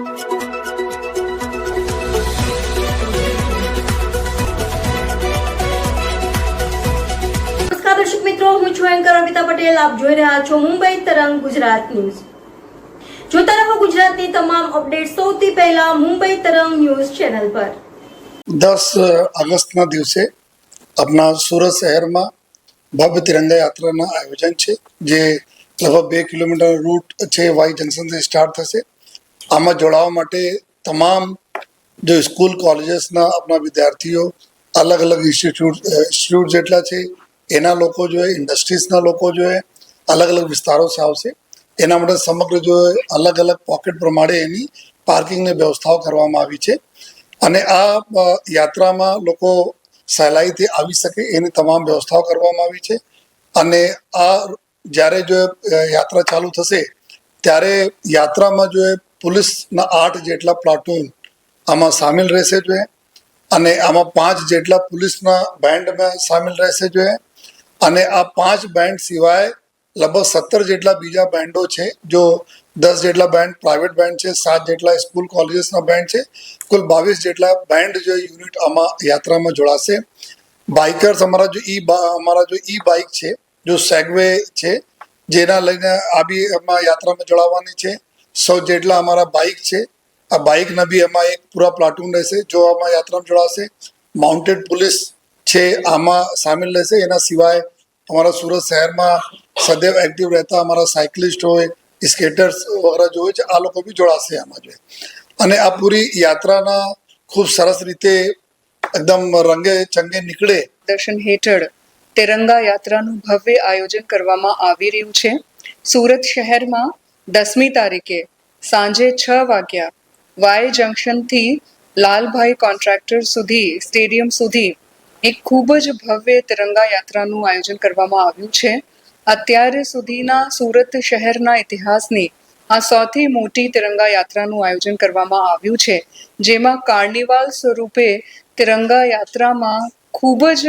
દર્શક મિત્રો, હું છું એન્કર અમિતા પટેલ. આપ જોઈ રહ્યા છો મુંબઈ તરંગ ગુજરાત ન્યૂઝ. જોતા રહો ગુજરાતની તમામ અપડેટ સૌથી પહેલા મુંબઈ તરંગ ન્યૂઝ ચેનલ પર. દસ ઓગસ્ટના દિવસે આપણા સુરત શહેરમાં ભવ્ય તિરંગા યાત્રાના આયોજન છે, જે લગભગ બે કિલોમીટર રૂટ છે, વાય જંકશનથી સ્ટાર્ટ થશે. આમાં જોડાવા માટે તમામ જો સ્કૂલ કોલેજીસના આપણા વિદ્યાર્થીઓ, અલગ અલગ ઇન્સ્ટિટ્યૂટ ઇન્સ્ટિટ્યૂટ જેટલા છે, એના લોકો જોઈએ ઇન્ડસ્ટ્રીઝના લોકો જોઈએ અલગ અલગ વિસ્તારોથી આવશે. એના માટે સમગ્ર જો અલગ અલગ પોકેટ પ્રમાણે એની પાર્કિંગની વ્યવસ્થાઓ કરવામાં આવી છે. અને આ યાત્રામાં લોકો સહેલાઈથી આવી શકે એની તમામ વ્યવસ્થાઓ કરવામાં આવી છે. અને આ જ્યારે જો યાત્રા ચાલુ થશે, ત્યારે યાત્રામાં જો પોલીસના આઠ જેટલા પ્લાટૂન આમાં સામેલ રહેશે જોઈએ અને આમાં પાંચ જેટલા પોલીસના બેન્ડમાં સામેલ રહેશે જોઈએ અને આ પાંચ બેન્ડ સિવાય લગભગ સત્તર જેટલા બીજા બેન્ડો છે, જો દસ જેટલા બેન્ડ પ્રાઇવેટ બેન્ડ છે, સાત જેટલા સ્કૂલ કોલેજીસના બેન્ડ છે, કુલ બાવીસ જેટલા બેન્ડ જો યુનિટ આમાં યાત્રામાં જોડાશે. બાઇકર્સ અમારા જો ઈ અમારા જો ઈ બાઇક છે, જો સેગવે છે, જેના લઈને આ બી યાત્રામાં જોડાવાની છે સો જેટલા અમારા બાઇક છે. આ બાઇકના બી એમાં એક પૂરા પ્લાટૂન રહેશે, જો આમાં યાત્રામાં જોડાશે. માઉન્ટેડ પોલીસ છે, આમાં સામેલ રહેશે. એના સિવાય અમારા સુરત શહેરમાં સદૈવ એક્ટિવ રહેતા અમારા સાયકલિસ્ટ હોય સ્કેટર્સ વગેરે જો હોય છે, આ લોકો બી જોડાશે આમાં જોઈએ અને આ પૂરી યાત્રાના ખૂબ સરસ રીતે એકદમ રંગે ચંગે નીકળે. દર્શન હેઠળ તિરંગા યાત્રાનું ભવ્ય આયોજન કરવામાં આવી રહ્યું છે. સુરત શહેરમાં દસમી તારીખે સાંજે છ વાગ્યા વાય જંકશનથી લાલભાઈ કોન્ટ્રાક્ટર સુધી, સ્ટેડિયમ સુધી એક ખૂબ જ ભવ્ય તિરંગા યાત્રાનું આયોજન કરવામાં આવ્યું છે. અત્યારે સુધીના સુરત શહેરના ઇતિહાસની આ સૌથી મોટી તિરંગા યાત્રાનું આયોજન કરવામાં આવ્યું છે, જેમાં કાર્નિવાલ સ્વરૂપે તિરંગા યાત્રામાં ખૂબ જ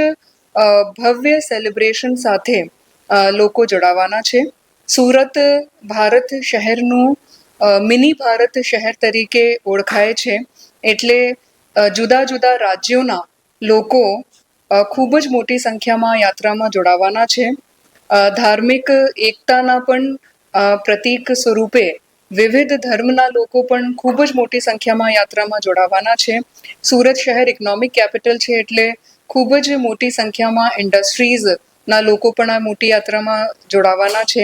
ભવ્ય સેલિબ્રેશન સાથે લોકો જોડાવાના છે. સુરત ભારત શહેરનું મિની ભારત શહેર તરીકે ઓળખાય છે. એટલે જુદા જુદા રાજ્યોના લોકો ખૂબ જ મોટી સંખ્યામાં યાત્રામાં જોડાવાના છે. ધાર્મિક એકતાના પણ પ્રતીક સ્વરૂપે વિવિધ ધર્મના લોકો પણ ખૂબ જ મોટી સંખ્યામાં યાત્રામાં જોડાવાના છે. સુરત શહેર ઇકોનોમિક કેપિટલ છે એટલે ખૂબ જ મોટી સંખ્યામાં ઇન્ડસ્ટ્રીઝ ના લોકો પણ આ મોટી યાત્રામાં જોડાવાના છે.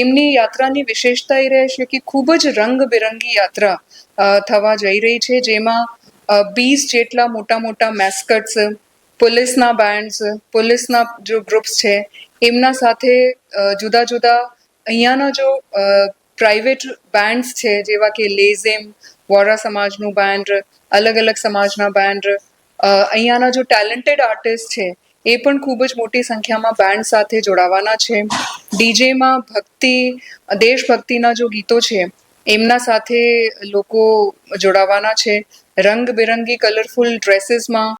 એમની યાત્રાની વિશેષતા એ રહેશે કે ખૂબ જ રંગબેરંગી યાત્રા થવા જઈ રહી છે. જેમાં બીસ જેટલા મોટા મોટા મેસ્કટ્સ પોલીસના બેન્ડ્સ પોલીસના જો ગ્રુપ્સ છે, એમના સાથે જુદા જુદા અહીંયાના જો પ્રાઇવેટ બેન્ડ્સ છે, જેવા કે લેઝેમ વોરા સમાજનું બેન્ડ અલગ અલગ સમાજના બેન્ડ અહીંયાના જો ટેલેન્ટેડ આર્ટિસ્ટ છે એ પણ ખૂબ જ મોટી સંખ્યામાં બેન્ડ સાથે જોડાવાના છે. ડીજેમાં ભક્તિ, દેશભક્તિના જો ગીતો છે, એમના સાથે લોકો જોડાવાના છે. રંગબેરંગી કલરફુલ ડ્રેસીસમાં